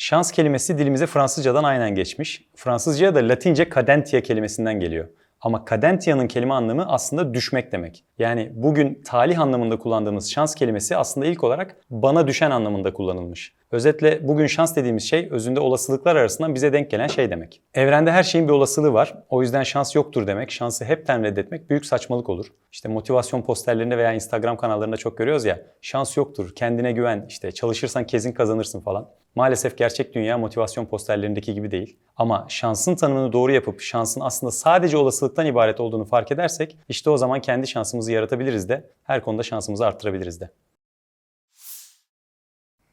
Şans kelimesi dilimize Fransızcadan aynen geçmiş. Fransızcaya da Latince cadentia kelimesinden geliyor. Ama cadentia'nın kelime anlamı aslında düşmek demek. Yani bugün talih anlamında kullandığımız şans kelimesi aslında ilk olarak bana düşen anlamında kullanılmış. Özetle bugün şans dediğimiz şey özünde olasılıklar arasından bize denk gelen şey demek. Evrende her şeyin bir olasılığı var. O yüzden şans yoktur demek, şansı hepten reddetmek büyük saçmalık olur. İşte motivasyon posterlerinde veya Instagram kanallarında çok görüyoruz ya. Şans yoktur, kendine güven, işte çalışırsan kesin kazanırsın falan. Maalesef gerçek dünya motivasyon posterlerindeki gibi değil. Ama şansın tanımını doğru yapıp şansın aslında sadece olasılıktan ibaret olduğunu fark edersek işte o zaman kendi şansımızı yaratabiliriz de her konuda şansımızı arttırabiliriz de.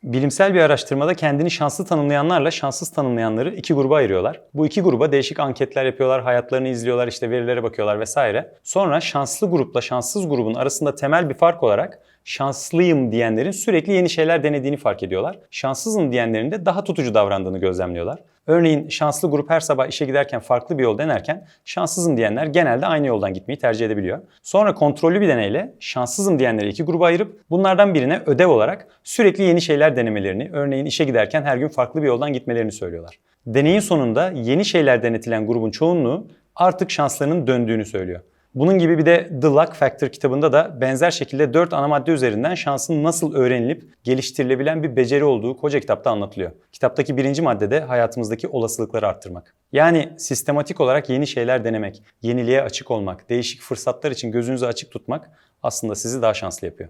Bilimsel bir araştırmada kendini şanslı tanımlayanlarla şanssız tanımlayanları iki gruba ayırıyorlar. Bu iki gruba değişik anketler yapıyorlar, hayatlarını izliyorlar, işte verilere bakıyorlar vesaire. Sonra şanslı grupla şanssız grubun arasında temel bir fark olarak şanslıyım diyenlerin sürekli yeni şeyler denediğini fark ediyorlar. Şanssızım diyenlerin de daha tutucu davrandığını gözlemliyorlar. Örneğin şanslı grup her sabah işe giderken farklı bir yol denerken şanssızım diyenler genelde aynı yoldan gitmeyi tercih edebiliyor. Sonra kontrollü bir deneyle şanssızım diyenleri iki gruba ayırıp bunlardan birine ödev olarak sürekli yeni şeyler denemelerini, örneğin işe giderken her gün farklı bir yoldan gitmelerini söylüyorlar. Deneyin sonunda yeni şeyler denetilen grubun çoğunluğu artık şanslarının döndüğünü söylüyor. Bunun gibi bir de The Luck Factor kitabında da benzer şekilde 4 ana madde üzerinden şansın nasıl öğrenilip geliştirilebilen bir beceri olduğu koca kitapta anlatılıyor. Kitaptaki birinci maddede hayatımızdaki olasılıkları arttırmak. Yani sistematik olarak yeni şeyler denemek, yeniliğe açık olmak, değişik fırsatlar için gözünüzü açık tutmak aslında sizi daha şanslı yapıyor.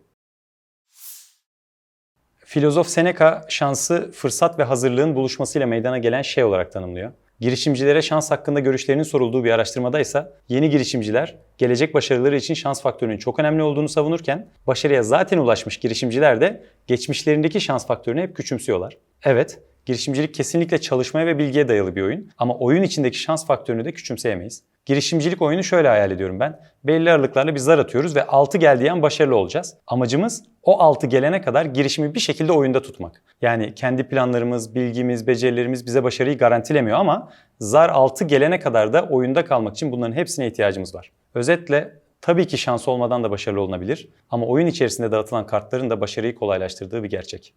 Filozof Seneca şansı fırsat ve hazırlığın buluşmasıyla meydana gelen şey olarak tanımlıyor. Girişimcilere şans hakkında görüşlerinin sorulduğu bir araştırmada ise yeni girişimciler gelecek başarıları için şans faktörünün çok önemli olduğunu savunurken başarıya zaten ulaşmış girişimciler de geçmişlerindeki şans faktörünü hep küçümsüyorlar. Evet, girişimcilik kesinlikle çalışmaya ve bilgiye dayalı bir oyun ama oyun içindeki şans faktörünü de küçümseyemeyiz. Girişimcilik oyunu şöyle hayal ediyorum ben. Belli aralıklarla bir zar atıyoruz ve 6 geldiği an başarılı olacağız. Amacımız o 6 gelene kadar girişimi bir şekilde oyunda tutmak. Yani kendi planlarımız, bilgimiz, becerilerimiz bize başarıyı garantilemiyor ama zar 6 gelene kadar da oyunda kalmak için bunların hepsine ihtiyacımız var. Özetle tabii ki şans olmadan da başarılı olunabilir ama oyun içerisinde dağıtılan kartların da başarıyı kolaylaştırdığı bir gerçek.